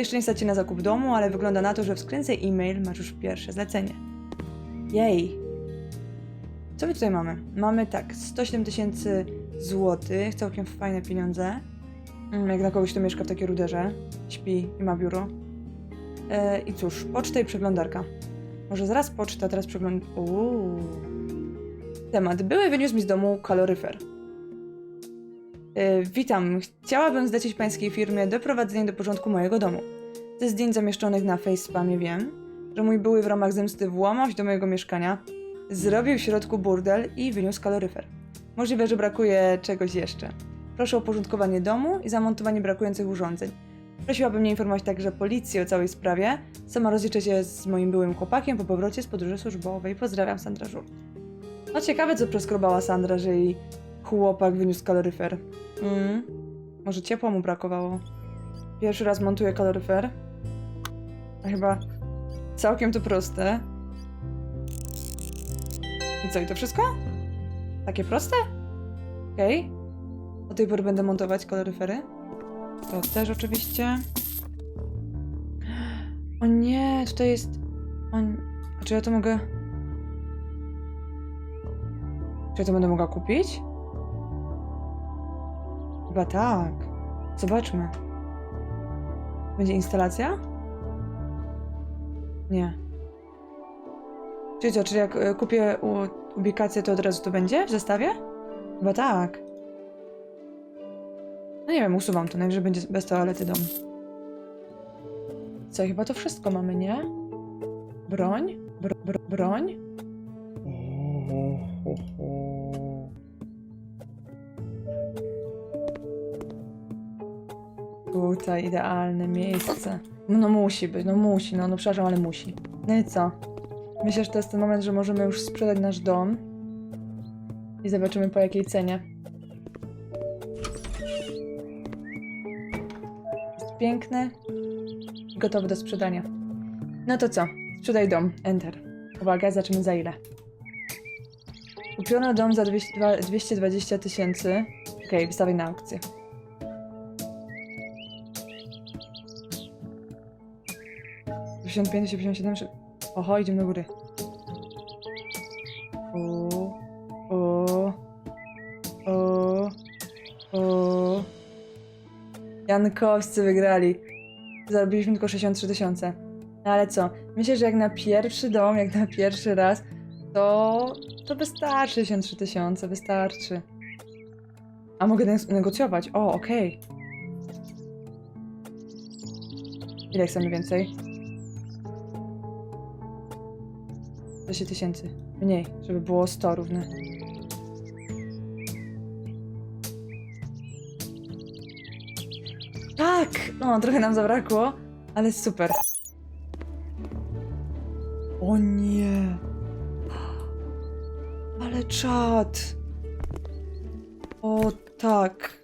Jeszcze nie stać na zakup domu, ale wygląda na to, że w skrzynce e-mail masz już pierwsze zlecenie. Jej! Co my tutaj mamy? Mamy tak, 107 tysięcy złotych, całkiem fajne pieniądze. Mm, Jak na kogoś, kto mieszka w takiej ruderze, śpi i ma biuro. E, I cóż, poczta i przeglądarka. Może zaraz poczta, teraz przegląd... Uuu. Temat. Były wyniósł mi z domu kaloryfer. E, witam. Chciałabym zlecić pańskiej firmie doprowadzenie do porządku mojego domu. Ze zdjęć zamieszczonych na Facepamie wiem, że mój były w ramach zemsty włamał się do mojego mieszkania, zrobił w środku burdel i wyniósł kaloryfer. Możliwe, że brakuje czegoś jeszcze. Proszę o porządkowanie domu i zamontowanie brakujących urządzeń. Prosiłabym mnie informować także policję o całej sprawie. Sama rozliczę się z moim byłym chłopakiem po powrocie z podróży służbowej. Pozdrawiam, Sandra Żur. No ciekawe, co preskrobała Sandra, że jej chłopak wyniósł kaloryfer. Mm. Może ciepła mu brakowało. Pierwszy raz montuję kaloryfer. A chyba całkiem to proste. I co, i to wszystko? Takie proste? Okej. Od tej pory będę montować kaloryfery. To też oczywiście. O nie, tutaj jest. O... A czy ja to mogę. Czy ja to będę mogła kupić? Chyba tak. Zobaczmy. Będzie instalacja? Nie. Czyli co, czyli jak e, kupię ubikację, to od razu to będzie w zestawie? Chyba tak. No nie wiem, usuwam to, najwyżej będzie bez toalety dom. Co, chyba to wszystko mamy, nie? Broń? Bro, bro, broń? Tutaj idealne miejsce. No, no musi być, no musi, no, no przepraszam, ale musi. No i co? Myślę, że to jest ten moment, że możemy już sprzedać nasz dom. I zobaczymy po jakiej cenie. Jest piękny. Gotowy do sprzedania. No to co? Sprzedaj dom. Enter. Uwaga, zobaczymy za ile. Kupiono dom za 200 220 tysięcy. Okej, wystawię na aukcję. Pięć, 57, czy... Oho, idziemy do góry. O, o, o, o. Jankowscy wygrali. Zarobiliśmy tylko 63 tysiące. No ale co? Myślę, że jak na pierwszy dom, jak na pierwszy raz, to, to wystarczy 63 tysiące, wystarczy. A mogę nego- negocjować. O, okej. Ile chcemy więcej? 200 tysięcy. Mniej, żeby było 100 równe. Tak! No, trochę nam zabrakło, ale super. O nie! Ale czad! O tak.